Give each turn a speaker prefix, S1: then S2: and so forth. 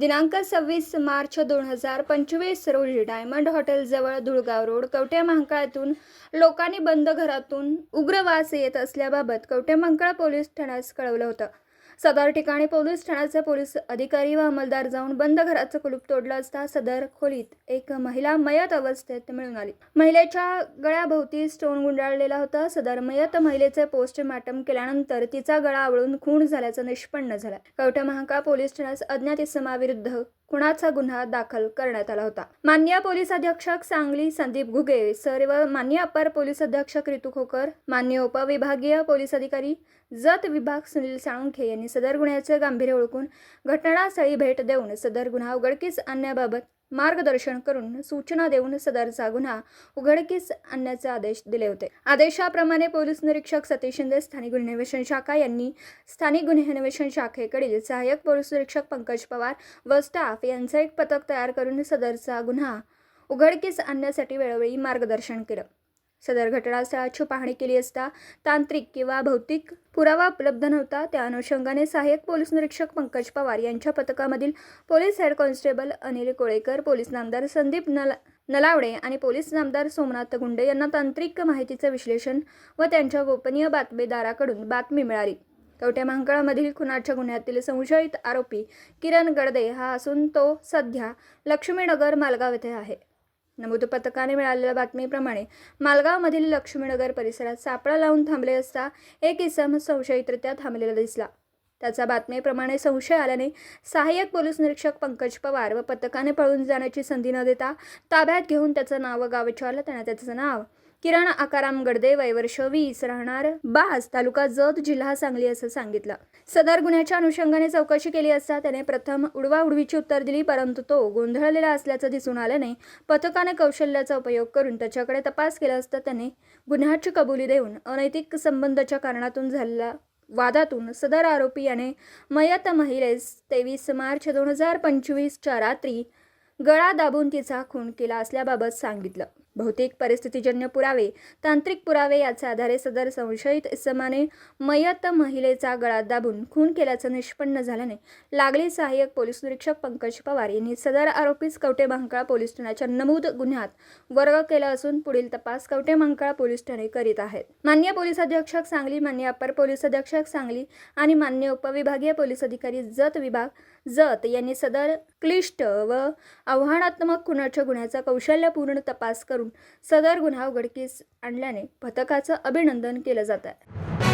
S1: दिनांक सव्वीस मार्च दोन हजार पंचवीस रोजी डायमंड हॉटेलजवळ धुळगाव रोड कवठे महांकाळातून लोकांनी बंद घरातून उग्र वास येत असल्याबाबत कवठे महांकाळ पोलीस ठाण्यास कळवलं होतं. सदर ठिकाणी पोलीस ठाण्याचे पोलीस अधिकारी व अंमलदार जाऊन बंद घराचं कुलूप तोडलं असता सदर खोलीत एक महिला मयत अवस्थेत मिळून आली. महिलेच्या गळ्याभोवती स्टोन गुंडाळलेला होता. सदर मयत महिलेचे पोस्टमार्टम केल्यानंतर तिचा गळा आवळून खून झाल्याचं निष्पन्न झालं. कवठे महाकाळ पोलीस ठाण्यास अज्ञात इसमाविरुद्ध खुणाचा गुन्हा दाखल करण्यात आला होता? मान्य पोलीस अधीक्षक सांगली संदीप घुगे सर्व मान्य अपर पोलीस अधीक्षक रितू खोकर मान्य उपविभागीय पोलीस अधिकारी जत विभाग सुनील साळुंखे यांनी सदर गुन्ह्याचे गांभीर्य ओळखून घटनास्थळी भेट देऊन सदर गुन्हा उघडकीस आणण्याबाबत मार्गदर्शन करून सूचना देऊन सदरचा गुन्हा उघडकीस आणण्याचे आदेश दिले होते. आदेशाप्रमाणे पोलीस निरीक्षक सतीश शिंदे स्थानिक गुन्हे अन्वेषण शाखा यांनी स्थानिक गुन्हे अन्वेषण शाखेकडील सहाय्यक पोलीस निरीक्षक पंकज पवार व स्टाफ यांचं एक पथक तयार करून सदरचा गुन्हा उघडकीस आणण्यासाठी वेळोवेळी मार्गदर्शन केलं. सदर घटनास्थळाची पाहणी केली असता तांत्रिक किंवा भौतिक पुरावा उपलब्ध नव्हता. त्या अनुषंगाने सहाय्यक पोलीस निरीक्षक पंकज पवार यांच्या पथकामधील police head constable Anil Kolekar police नामदार संदीप नला नलावडे आणि पोलीस नामदार सोमनाथ गुंडे यांना तांत्रिक माहितीचं विश्लेषण व त्यांच्या गोपनीय बातमीदाराकडून बातमी मिळाली. कवठ्या महांकाळामधील खुनाच्या गुन्ह्यातील संशयित आरोपी किरण गडदे हा असून तो सध्या लक्ष्मीनगर मालगाव येथे आहे. नमूद पथकाने मिळालेल्या बातमीप्रमाणे मालगावमधील लक्ष्मीनगर परिसरात सापळा लावून थांबले असता एक इसम संशयितरित्या थांबलेला दिसला. त्याचा बातमीप्रमाणे संशय आल्याने सहाय्यक पोलीस निरीक्षक पंकज पवार व पथकाने पळून जाण्याची संधी न देता ताब्यात घेऊन त्याचं नाव गाव विचारलं. त्यांना त्याचं नाव किरण आकाराम गडदे वयवर्ष वीस राहणार बास. तालुका जत जिल्हा सांगली असं सांगितलं. सदर गुन्ह्याच्या अनुषंगाने चौकशी केली असता त्याने प्रथम उडवा उडवीची उत्तर दिली परंतु तो गोंधळलेला असल्याचं दिसून आल्याने पथकाने कौशल्याचा उपयोग करून त्याच्याकडे तपास केला असता त्याने गुन्ह्याची कबुली देऊन अनैतिक संबंधाच्या कारणातून झालेला वादातून सदर आरोपी याने मयत महिलेस तेवीस मार्च दोन हजार पंचवीसच्या रात्री गळा दाबून तिचा खून केला असल्याबाबत सांगितलं. भौतिक परिस्थितीजन्य पुरावे तांत्रिक पुरावे याच्या आधारे सदर संशयित इसमाने मयत महिलेचा गळा दाबून खून केल्याचं निष्पन्न झाल्याने लागली सहाय्यक पोलीस निरीक्षक पंकज पवार यांनी सदर आरोपीस कवटे महांकाळ पोलीस ठाण्याच्या नमूद गुन्ह्यात वर्ग केला असून पुढील तपास कवटे महांकाळ पोलीस ठाणे करीत आहेत. मान्य पोलीस अधीक्षक सांगली मान्य अपर पोलीस अधीक्षक सांगली आणि मान्य उपविभागीय पोलीस अधिकारी जत विभाग जत यांनी सदर क्लिष्ट व आव्हानात्मक खुनाच्या गुन्ह्याचा कौशल्यपूर्ण तपास करून सदर गुन्हा उघडकीस आणल्याने पथकाचं अभिनंदन केलं जात आहे.